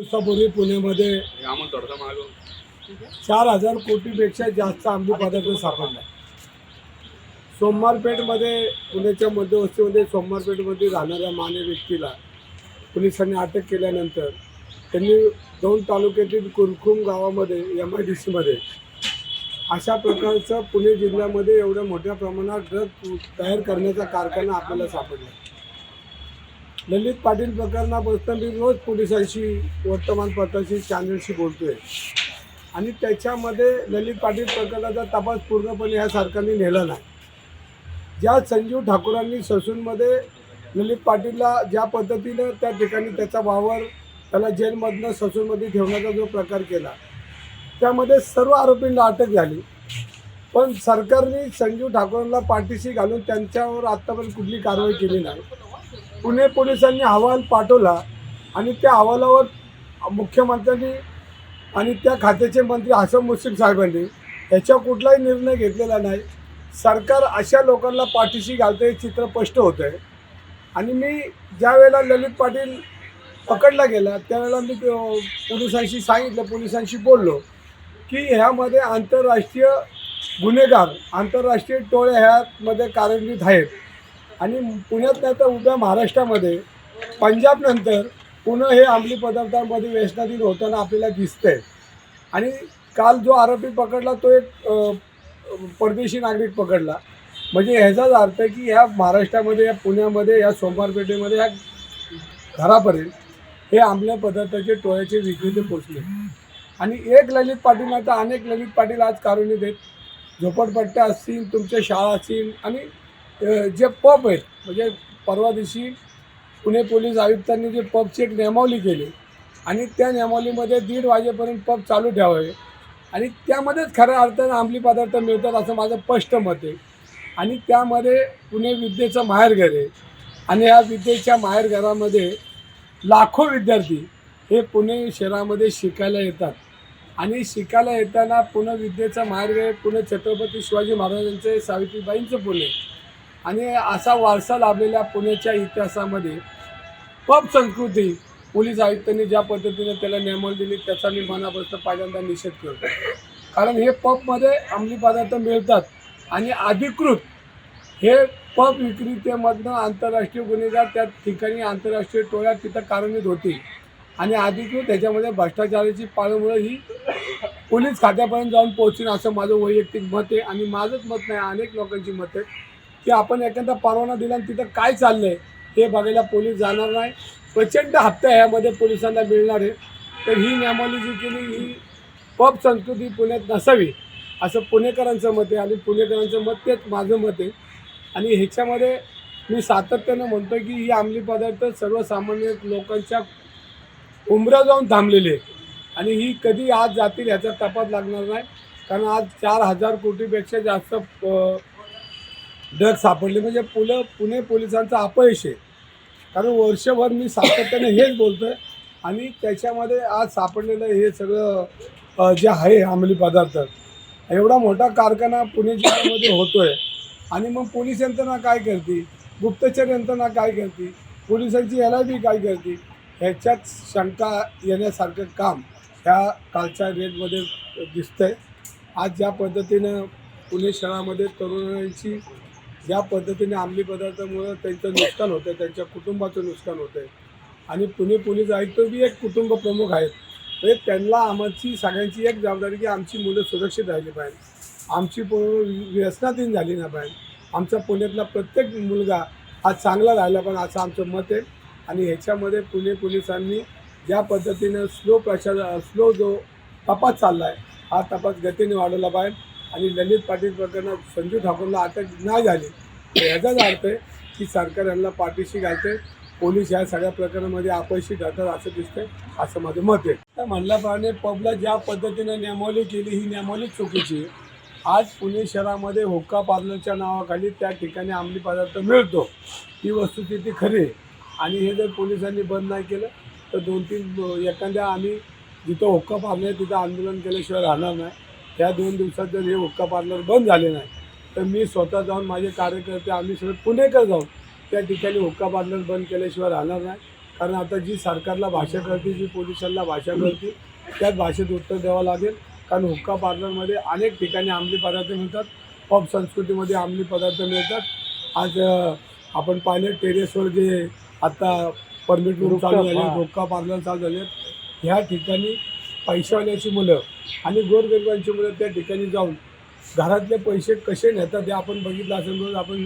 दिवसापूर्वी पुण्यामध्ये चार हजार कोटीपेक्षा जास्त अंमली पदार्थ सापडला. सोमवारपेठमध्ये पुण्याच्या मध्यवस्तीमध्ये सोमवारपेठमध्ये राहणाऱ्या माने व्यक्तीला पोलिसांनी अटक केल्यानंतर त्यांनी दोन तालुक्यातील कुरकुम गावामध्ये एम आय डी सीमध्ये अशा प्रकारचं पुणे जिल्ह्यामध्ये एवढ्या मोठ्या प्रमाणात ड्रग तयार करण्याचा कारखाना आपल्याला सापडला. ललित पाटील प्रकरणापासून मी रोज पोलिसांशी वर्तमानपत्राशी चॅनलशी बोलतोय. आणि त्याच्यामध्ये ललित पाटील प्रकरणाचा तपास पूर्णपणे ह्या सरकारने नेला नाही. ज्या संजीव ठाकूरांनी ससूनमध्ये ललित पाटीलला ज्या पद्धतीनं त्या ठिकाणी त्याचा वावर त्याला जेलमधनं ससूनमध्ये ठेवण्याचा जो प्रकार केला त्यामध्ये सर्व आरोपींना अटक झाली. पण सरकारने संजीव ठाकूरांना पाठीशी घालून त्यांच्यावर आत्तापर्यंत कुठली कारवाई केली नाही. पुणे पोलिसांनी अहवाल पाठवला आणि त्या अहवालावर मुख्यमंत्र्यांनी आणि त्या खात्याचे मंत्री हसन मुश्रीफ साहेबांनी याच्या कुठलाही निर्णय घेतलेला नाही. सरकार अशा लोकांना पाठीशी घालतं हे चित्र स्पष्ट होतं आहे आणि मी ज्या वेळेला ललित पाटील पकडला गेला त्यावेळेला मी पोलिसांशी सांगितलं पोलिसांशी बोललो की ह्यामध्ये आंतरराष्ट्रीय गुन्हेगार आंतरराष्ट्रीय टोळे ह्यामध्ये कार्यान्वित आहेत. आणि पुण्यात नाही तर उभ्या महाराष्ट्रामध्ये पंजाबनंतर पुणे हे अंमली पदार्थांमध्ये व्यसनाधीन होताना आपल्याला दिसतंय. आणि काल जो आरोपी पकडला तो एक परदेशी नागरिक पकडला. म्हणजे ह्याचाच अर्थ आहे की ह्या महाराष्ट्रामध्ये या पुण्यामध्ये या सोमवारपेठेमध्ये ह्या घरापर्यंत हे आमल्या पदार्थाचे टोळ्याचे विक्रेते पोचले. आणि एक ललित पाटील नाही तर अनेक ललित पाटील आज कारुणीत आहेत झोपडपट्ट्या असतील तुमच्या शाळा असतील आणि जे पब आहेत म्हणजे परवा दिवशी पुणे पोलीस आयुक्तांनी जे पबची एक नियमावली केली आणि त्या नियमावलीमध्ये दीड वाजेपर्यंत पब चालू ठेवावे. आणि त्यामध्येच खऱ्या अर्थानं अंमली पदार्थ मिळतात असं माझं स्पष्ट मत आहे. आणि त्यामध्ये पुणे विद्येचं माहेरघर आहे. आणि या विद्येच्या माहेरघरामध्ये लाखो विद्यार्थी हे पुणे शहरामध्ये शिकायला येतात. आणि शिकायला येताना पुणे विद्येचं माहेरघर आहे. पुणे छत्रपती शिवाजी महाराजांचे सावित्रीबाईंचं पुणे आणि असा वारसा लाभलेल्या पुण्याच्या इतिहासामध्ये पब संस्कृती पोलीस आयुक्तांनी ज्या पद्धतीने त्याला नियमन दिली त्याचा मी मनापासून पहिल्यांदा निषेध करतो. कारण हे पबमध्ये अंमली पदार्थ मिळतात आणि अधिकृत हे पब विक्रेतेमधनं आंतरराष्ट्रीय गुन्हेगार त्या ठिकाणी आंतरराष्ट्रीय टोळ्या तिथं कारणीत होती आणि अधिकृत त्याच्यामध्ये भ्रष्टाचाराची पाळमुळं ही पोलीस खात्यापर्यंत जाऊन पोहोचीन असं माझं वैयक्तिक मत आहे आणि माझंच मत नाही अनेक लोकांची मत आहे. की आपण एखादा परवाना दिला आणि तिथं काय चाललं आहे हे बघायला पोलीस जाणार नाही. प्रचंड हप्ता ह्यामध्ये पोलिसांना मिळणार आहे. तर ही नियमावली जी केली ही पब संस्कृती पुण्यात नसावी असं पुणेकरांचं मत आहे. आणि पुणेकरांचं मत तेच माझं मत आहे. आणि ह्याच्यामध्ये मी सातत्यानं म्हणतो की ही अंमली पदार्थ सर्वसामान्य लोकांच्या उमऱ्या जाऊन थांबलेली आहे आणि ही कधी आज जातील ह्याचा तपास लागणार नाही. कारण आज चार हजार कोटीपेक्षा जास्त ड्रग सापडले म्हणजे पुलं पुणे पोलिसांचं अपयश आहे. कारण वर्षभर मी सातत्याने हेच बोलतो आहे आणि त्याच्यामध्ये आज सापडलेलं हे सगळं जे आहे अंमली पदार्थ एवढा मोठा कारखाना पुणे जिल्ह्यामध्ये होतो आहे आणि मग पोलीस यंत्रणा काय करते? गुप्तचर यंत्रणा काय करते? पोलिसांची एल आय बी काय करते? ह्याच्यात शंका येण्यासारखं काम ह्या कालच्या रेटमध्ये दिसतंय. आज ज्या पद्धतीनं पुणे शहरामध्ये तरुणांची ज्या पद्धतीने अंमली पदार्थामुळं त्यांचं नुकसान होतं त्यांच्या कुटुंबाचं नुकसान होतं आहे आणि पुणे पोलीस आयुक्त बी एक कुटुंब प्रमुख आहेत. म्हणजे त्यांना आमची सगळ्यांची एक जबाबदारी की आमची मुलं सुरक्षित राहिली पाहिजे. आमची पोरं व्यसनाधीन झाली नाही पाहिजे. आमचा पुण्यातला प्रत्येक मुलगा हा चांगला राहिला पण असं आमचं मत आहे. आणि ह्याच्यामध्ये पुणे पोलिसांनी ज्या पद्धतीनं स्लो प्रशा स्लो जो तपास चालला आहे हा तपास गतीने वाढवला पाहिजे. आणि ललित पाटील प्रकरणात संजू ठाकूरला अटक नाही झाली. तर याचाच अर्थ आहे की सरकार यांना पाठीशी घालते. पोलीस या सगळ्या प्रकरणामध्ये अपयशी ठरतात असं दिसतंय असं माझं मत आहे. तर म्हणल्याप्रमाणे पबला ज्या पद्धतीने नियमावली केली ही नियमावली चुकीची आहे. आज पुणे शहरामध्ये हुक्का पार्लरच्या नावाखाली त्या ठिकाणी अंमली पदार्थ मिळतो. ही वस्तुस्थिती खरी आहे. आणि हे जर पोलिसांनी बंद नाही केलं तर दोन तीन एखाद्या आम्ही जिथं हुक्का पार्लर तिथं आंदोलन केल्याशिवाय राहणार नाही. त्या दोन दिवसात जर हे हुक्का पार्लर बंद झाले नाही तर मी स्वतः जाऊन माझे कार्यकर्ते आम्ही सगळे पुणेकर जाऊन त्या ठिकाणी हुक्का पार्लर बंद केल्याशिवाय राहणार नाही. कारण आता जी सरकारला भाषा कळते जी पोलिसांना भाषा कळते त्याच भाषेत उत्तर द्यावं लागेल. कारण हुक्का पार्लरमध्ये अनेक ठिकाणी अंमली पदार्थ मिळतात. पॉप संस्कृतीमध्ये अंमली पदार्थ मिळतात. आज आपण पाहिलं टेरेसवर जे आता परमिट रूम चालू झाले हुक्का पार्लर चालू झाले. ह्या ठिकाणी पैशावाल्याची मुलं आणि गोरगरिबांची मुलं त्या ठिकाणी जाऊन घरातले पैसे कसे नेतात हे आपण बघितलं असेल म्हणून आपण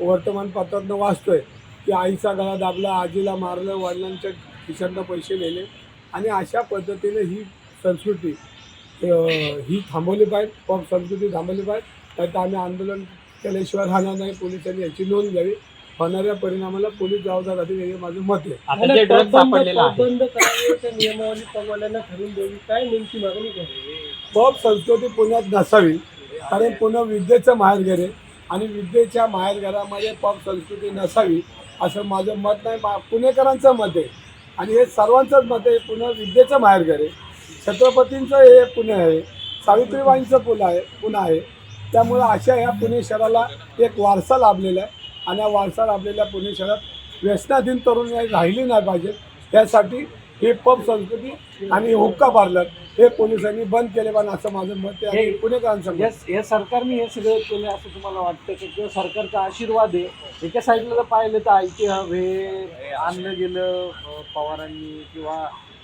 वर्तमानपत्रातनं वाचतोय की आईचा गळा दाबला आजीला मारलं वडिलांच्या खिशातनं पैसे नेले आणि अशा पद्धतीने ही संस्कृती ही थांबवली पाहिजे पॉप संस्कृती थांबवली पाहिजे. तर आम्ही आंदोलन केल्याशिवाय राहणार नाही पोलिसांनी याची नोंद घ्यावी. होणाऱ्या परिणामाला पोलीस जबाबदार राहतील हे माझं मत आहे. आता जे ड्रग्ज बंद सापडलेलं आहे. बंद करावे त्या नियमावली ठरवून द्यावी. काय नेमकी मागणी करावी? पॉप संस्कृती पुण्यात नसावी कारण पुणे विद्येचं माहेरघर आहे आणि विद्येच्या माहेरघरामध्ये पॉप संस्कृती नसावी असं माझं मत नाही. मा- पुणेकरांचं मत आहे. आणि हे सर्वांचंच मत आहे पुणे विद्येचं माहेरघर आहे. छत्रपतींचं हे पुणे आहे सावित्रीबाईंचं पुणे आहे पुणे आहे. त्यामुळं अशा ह्या पुणे शहराला एक वारसा लाभलेला आहे. आणि या वारसा लाभलेल्या पुणे शहरात व्यसनाधीन तरुण राहिली नाही पाहिजे. त्यासाठी हे पब संस्कृती आणि हुक्का पार्लर हे पोलिसांनी बंद केले पण असं माझं मत आहे. पुणेकरांचं या सरकारने हे सगळं केलं असं तुम्हाला वाटतं की किंवा सरकारचा आशीर्वाद आहे? एका साईडला जर पाहिलं तर आय टी हब हे आणलं गेलं पवारांनी किंवा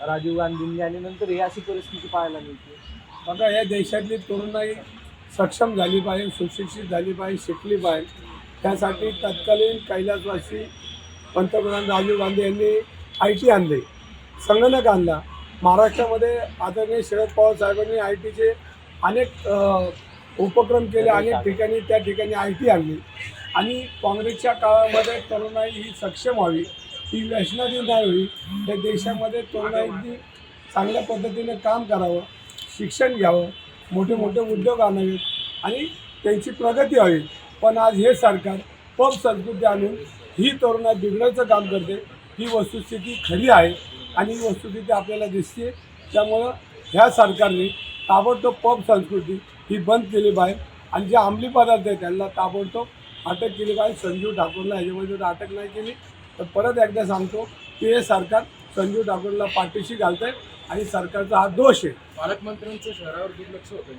राजीव गांधींनी आणि नंतर ही अशी परिस्थिती पाहायला मिळते. बघा या देशातली तरुणाई सक्षम झाली पाहिजे सुशिक्षित झाली पाहिजे शिकली पाहिजे. त्यासाठी तत्कालीन कैलासवासी पंतप्रधान राजीव गांधी यांनी आय टी आणले. संगणक आणला. महाराष्ट्रामध्ये आदरणीय शरद पवार साहेबांनी आय टीचे अनेक उपक्रम केले. अनेक ठिकाणी त्या ठिकाणी आय टी आणली. आणि काँग्रेसच्या काळामध्ये तरुणाई ही सक्षम व्हावी ही व्यसनाधीन नाही होईल त्या देशामध्ये तरुणाईंनी चांगल्या पद्धतीने काम करावं शिक्षण घ्यावं मोठे मोठे उद्योग आणावेत आणि त्यांची प्रगती व्हावी. पण आज हे सरकार पब संस्कृती आणून ही तरुणाई बिघडायचं काम करते. ही वस्तुस्थिती खरी आहे आणि ही वस्तुस्थिती आपल्याला दिसते त्यामुळं ह्या सरकारने ताबडतोब पब संस्कृती ही बंद केली पाहिजे आणि जे अंमली पदार्थ आहेत त्यांना ताबडतोब अटक केली पाहिजे संजीव ठाकूरला ह्याच्यामध्ये जर अटक नाही केली. तर परत एकदा सांगतो की हे सरकार संजीव ठाकूरला पाठीशी घालत आहे आणि सरकारचा हा दोष आहे. पालकमंत्र्यांचं शहरावर दुर्लक्ष होतं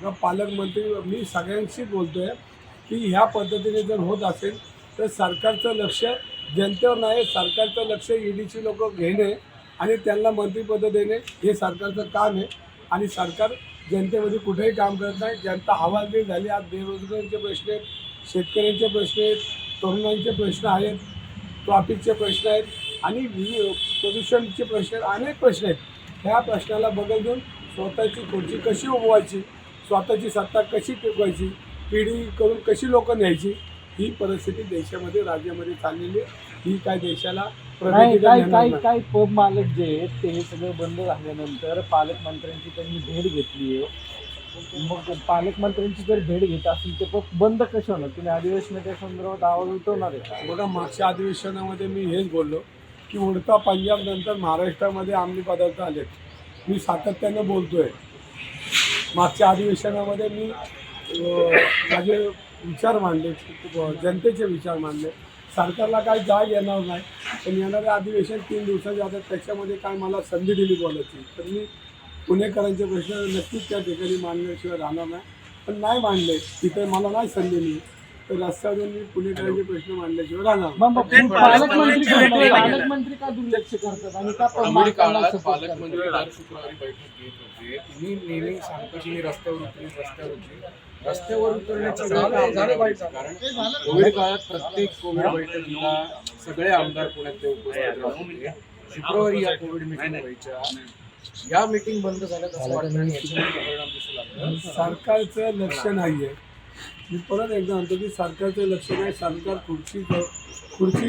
बघा पालकमंत्री मी सगळ्यांशी बोलतो आहे की ह्या पद्धतीने जर होत असेल तर सरकारचं लक्ष जनतेवर नाही सरकारचं लक्ष ईडीची लोक घेणे आणि त्यांना मंत्रिपद देणे हे सरकारचं काम आहे. आणि सरकार जनतेमध्ये कुठेही काम करत नाही. जनता हवालदिल झाली. आज बेरोजगारांचे प्रश्न आहेत शेतकऱ्यांचे प्रश्न आहेत तरुणांचे प्रश्न आहेत ट्रॉफिकचे प्रश्न आहेत आणि प्रदूषणचे प्रश्न आहेत अनेक प्रश्न आहेत. ह्या प्रश्नाला बगल देऊन स्वतःची खुर्ची कशी उगवायची? स्वतःची सत्ता कशी टिकवायची पिढी करून कशी लोक न्यायची ही परिस्थिती देशामध्ये राज्यामध्ये चाललेली आहे. ही काय देशाला नाही काही नाही. काही पब मालक जे आहेत ते हे सगळं बंद झाल्यानंतर पालकमंत्र्यांची त्यांनी भेट घेतली आहे. मग पालकमंत्र्यांची जर भेट घेत असेल ते पब बंद कसे होणार? तुम्ही अधिवेशनाच्या संदर्भात आवाज उठवणार आहे का? बघा मागच्या अधिवेशनामध्ये मी हेच बोललो की उडता पंजाब नंतर महाराष्ट्रामध्ये अंमली पदार्थ आलेत. मी सातत्यानं बोलतोय. मागच्या अधिवेशनामध्ये मी माझे विचार मांडले जनतेचे विचार मांडले. सरकारला काय जाग येणार नाही. पण येणारे अधिवेशन तीन दिवसाचे आता त्याच्यामध्ये काय मला संधी दिली बोलायची. तर मी पुणेकरांचे प्रश्न नक्कीच त्या ठिकाणी मांडल्याशिवाय राहणार नाही. पण नाही मांडले तिथे मला नाही संधी मिळेल तर रस्त्यावरून मी पुणेकरांचे प्रश्न मांडल्याशिवाय राहणार. मग पालकमंत्री पालकमंत्री का- दुर्लक्ष करतात? आणि का काळात? पालकमंत्री दर शुक्रवारी बैठक घेत होते. तुम्ही नेहमी सांगतो की मी रस्त्यावर उतरेन रस्त्यावर उतरेन. रस्त्यावर उतरण्याची? कारण कोविड काळात प्रत्येक कोविड बैठकीला सगळे आमदार पुण्यात ते उपस्थित शुक्रवारी या कोविड मिटिंग व्हायच्या. या मिटिंग बंद वाटतं लागला. सरकारचं लक्ष नाही आहे मी परत एकदा म्हणतो की सरकारचं लक्ष नाही सरकार खुर्ची खुर्ची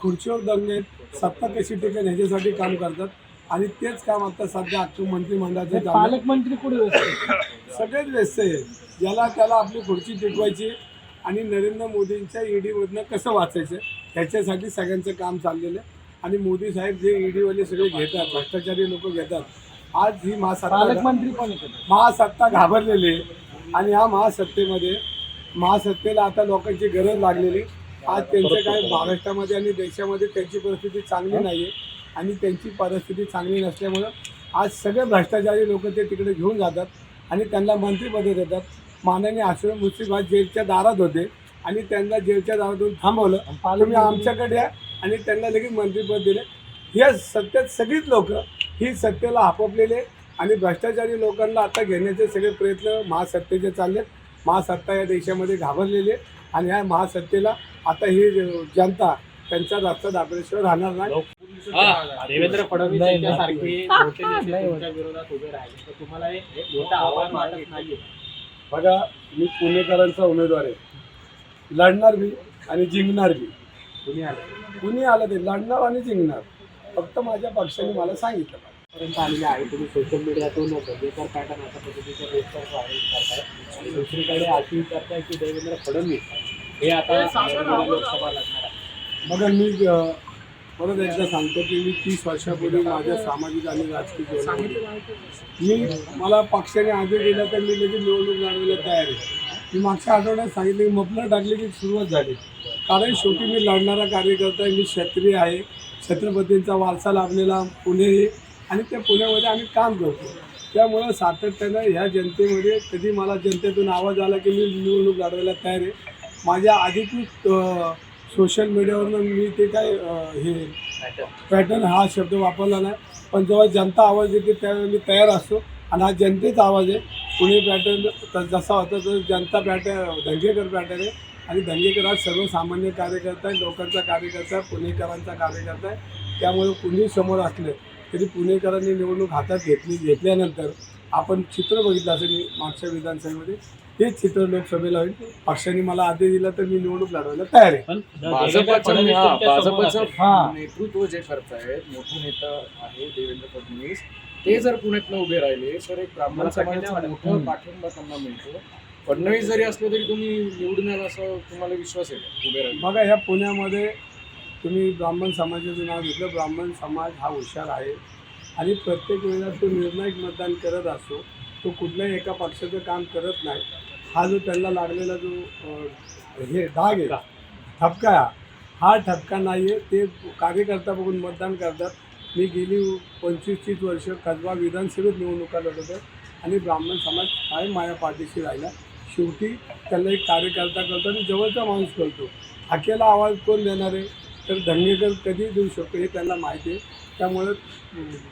खुर्चीवर दंगे सत्ता कशी टिकेल ह्याच्यासाठी काम करतात. आणि तेच काम आता सध्या आजच्या मंत्रिमंडळाचं आहे. पालकमंत्री कुठे व्यस्त? सगळेच व्यस्त आहेत. ज्याला त्याला आपली खुर्ची टिकवायची आणि नरेंद्र मोदींच्या ईडीमधनं कसं वाचायचं ह्याच्यासाठी सगळ्यांचं काम चाललेलं आहे. आणि मोदी साहेब जे ईडीवाले सगळे घेतात भ्रष्टाचारी लोक घेतात आज ही महासत्ता पालकमंत्री पण महासत्ता घाबरलेली आहे. आणि ह्या महासत्तेमध्ये महासत्तेला आता लोकांची गरज लागलेली. आज त्यांचं काय महाराष्ट्रामध्ये आणि देशामध्ये त्यांची परिस्थिती चांगली नाही आहे आणि त्यांची परिस्थिती चांगली नसल्यामुळं आज सगळे भ्रष्टाचारी लोक ते तिकडे घेऊन जातात आणि त्यांना मंत्रिपदे देतात. माननीय आश्रम मुस्लिम जेलच्या दारात होते आणि त्यांना जेलच्या दारातून थांबवलं. तुम्ही आमच्याकडे या आणि त्यांना लगेच मंत्रिपद दिले. हे सत्तेत सगळीच लोक ही सत्तेला आपापलेले आणि भ्रष्टाचारी लोकांना आता घेण्याचे सगळे प्रयत्न महासत्तेचे चाललेत महासत्ता या देशामध्ये घाबरलेली आहे. आणि ह्या महासत्तेला आता ही जनता त्यांच्या रस्ता दाखवल्याशिवाय राहणार नाही. देवेंद्र फडणवीस यांच्यासारखे मोठे नेते. तुमच्या विरोधात उभे राहिले. तर तुम्हाला हे मोठं आव्हान वाटत नाहीये. बघा मी पुणेकरांचा उमेदवार आहे. लढणार मी आणि जिंकणार बी तुम्ही आले? कुणी आलं ते लढणार आणि जिंकणार. फक्त माझ्या पक्षाने मला सांगितलं पर्यंत आलेले आहे. तुम्ही सोशल मीडियातून बेकार पॅटर्न अशा पद्धतीचे पोस्टर व्हायरल करताय आणि दुसरीकडे अशी करताय की देवेंद्र फडणवीस हे आता लोकसभा लढणार आहे. बघा मी परत एकदा सांगतो की मी तीस वर्षापूर्वी माझ्या सामाजिक आणि राजकीय जीवनामध्ये मी मला पक्षाने आदेश दिला तर मी लगेच निवडणूक लढवायला तयार आहे. मी मागच्या आठवड्यात सांगितलं की मफलर टाकली की सुरुवात झाली. कारण शेवटी मी लढणारा कार्यकर्ता आहे मी क्षत्रिय आहे. छत्रपतींचा वारसा लाभलेला पुणे आणि त्या पुण्यामध्ये आम्ही काम करतो. त्यामुळं सातत्यानं ह्या जनतेमध्ये कधी मला जनतेतून आवाज आला की मी निवडणूक लढवायला तयार आहे. माझ्या अधिकृत सोशल मीडियावरनं मी ते काय हे पॅटर्न हा शब्द वापरला नाही. पण जेव्हा जनता आवाज येते त्यावेळी मी तयार असतो आणि हा जनतेचा आवाज आहे. पुणे पॅटर्न जसा होता तसं जनता पॅटर्न धंगेकर पॅटर्न आहे. आणि धंगेकर हा सर्वसामान्य कार्यकर्ता आहे लोकांचा कार्यकर्ता आहे पुणेकरांचा कार्यकर्ता आहे. त्यामुळे कुणी समोर असले तरी पुणेकरांनी निवडणूक हातात घेतली घेतल्यानंतर आपण चित्र बघितलं असेल मी मागच्या विधानसभेमध्ये तेच चित्र लोकसभेला होईल. पक्षाने मला आदेश दिला तर मी निवडणूक लढवायला तयार आहे. पण भाजपचं हा, भाजपचं. हा. नेतृत्व जे करतायत मोठे नेता आहे देवेंद्र फडणवीस ते जर पुण्यातनं उभे राहिले तर एक ब्राह्मण समाजाचा मोठा पाठिंबा त्यांना मिळतो. फडणवीस जरी असले तरी तुम्ही निवडून याल असं तुम्हाला विश्वास आहे का? उभे राहिले. बघा ह्या पुण्यामध्ये तुम्ही ब्राह्मण समाजाचं नाव घेतलं ब्राह्मण समाज हा हुशार आहे. आणि प्रत्येक वेळेला तो निर्णायक मतदान करत असतो तो कुठल्याही एका पक्षाचं काम करत नाही. हा जो त्यांना लागलेला जो हे डाग आहे ठपका हा. हा ठपका नाही आहे ते कार्यकर्ता बघून मतदान करतात. मी गेली पंचवीस तीस वर्ष कसबा विधानसभेत निवडणुका लढवतो आणि ब्राह्मण समाज काय माझ्या पाठीशी राहिला. शेवटी त्याला एक कार्यकर्ता करतो आणि जवळचा माणूस करतो. हाकेला आवाज कोण देणार आहे? तर धंगेकर कधी देऊ शकतो हे त्यांना माहिती आहे. त्यामुळं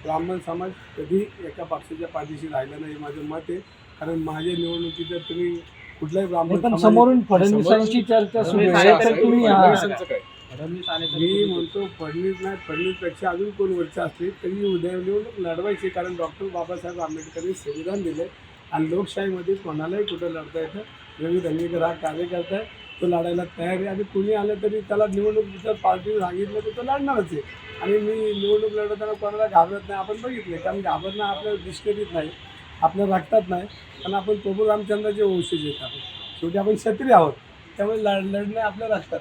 ब्राह्मण समाज कधी एका पक्षाच्या पाठीशी राहिला नाही हे माझं मत आहे. कारण माझ्या निवडणुकीत तुम्ही कुठल्याही ब्राह्मण समोरून फडणवीसांची चर्चा मी म्हणतो फडणवीस नाही फडणवीसपेक्षा अजून कोण वरचं असते तरी उद्या निवडणूक लढवायची. कारण डॉक्टर बाबासाहेब आंबेडकरांनी संविधान दिले आणि लोकशाहीमध्ये कोणालाही कुठं लढता येतं? रवी दंगेकर हा कार्यकर्ता आहे. तो लढायला तयार आहे. आणि कुणी आलं तरी त्याला निवडणूक पार्टीने सांगितलं तर तो लढणारच आहे. आणि मी निवडणूक लढवताना कोणाला घाबरत नाही. आपण बघितले कारण घाबरणं आपल्या डिस्करीत नाही आपल्या रक्तात नाही. पण आपण प्रभू रामचंद्राचे वंशज आहेत आपण. शेवटी आपण क्षत्रिय आहोत. त्यामुळे लढ लढणे आपल्या रक्तात?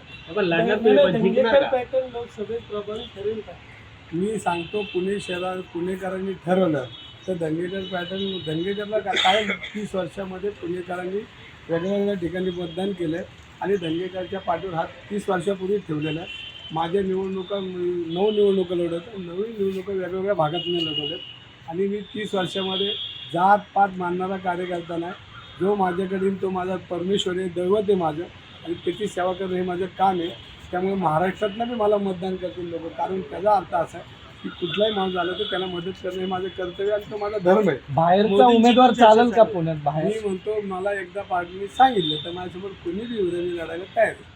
पॅटर्न लोकसभेत प्रबळ ठरेल का? मी सांगतो पुणे शहरात पुणेकरांनी ठरवलं तर दंगेकर पॅटर्न दंगेकरला काय तीस वर्षामध्ये पुणेकरांनी वेगवेगळ्या ठिकाणी मतदान केलं आणि दंगेकरच्या पाठीवर हात तीस वर्षापूर्वी ठेवलेला आहे. माझ्या निवडणुका मी नऊ निवडणुका लढवतो नवीन निवडणुका वेगवेगळ्या भागात मी लढवल्यात आणि मी तीस वर्षामध्ये जात पात मानणारा कार्यकर्ता नाही. जो माझ्याकडे तो माझा परमेश्वर आहे दैवत आहे माझं. आणि त्याची सेवा करणं हे माझं काम आहे. त्यामुळे महाराष्ट्रातनं बी मला मतदान करतील लोक. कारण त्याचा अर्थ असा आहे की कुठलाही माणूस झाला तर त्याला मदत करणं हे माझं कर्तव्य आणि तो माझा धर्म आहे. बाहेरचा मोदींची उमेदवार चर्चा चालेल का चालू आहे. पुण्यात बाहेर? मी म्हणतो मला एकदा पार्टीने सांगितलं तर माझ्यासमोर कुणी बी मी लढायला तयार आहे.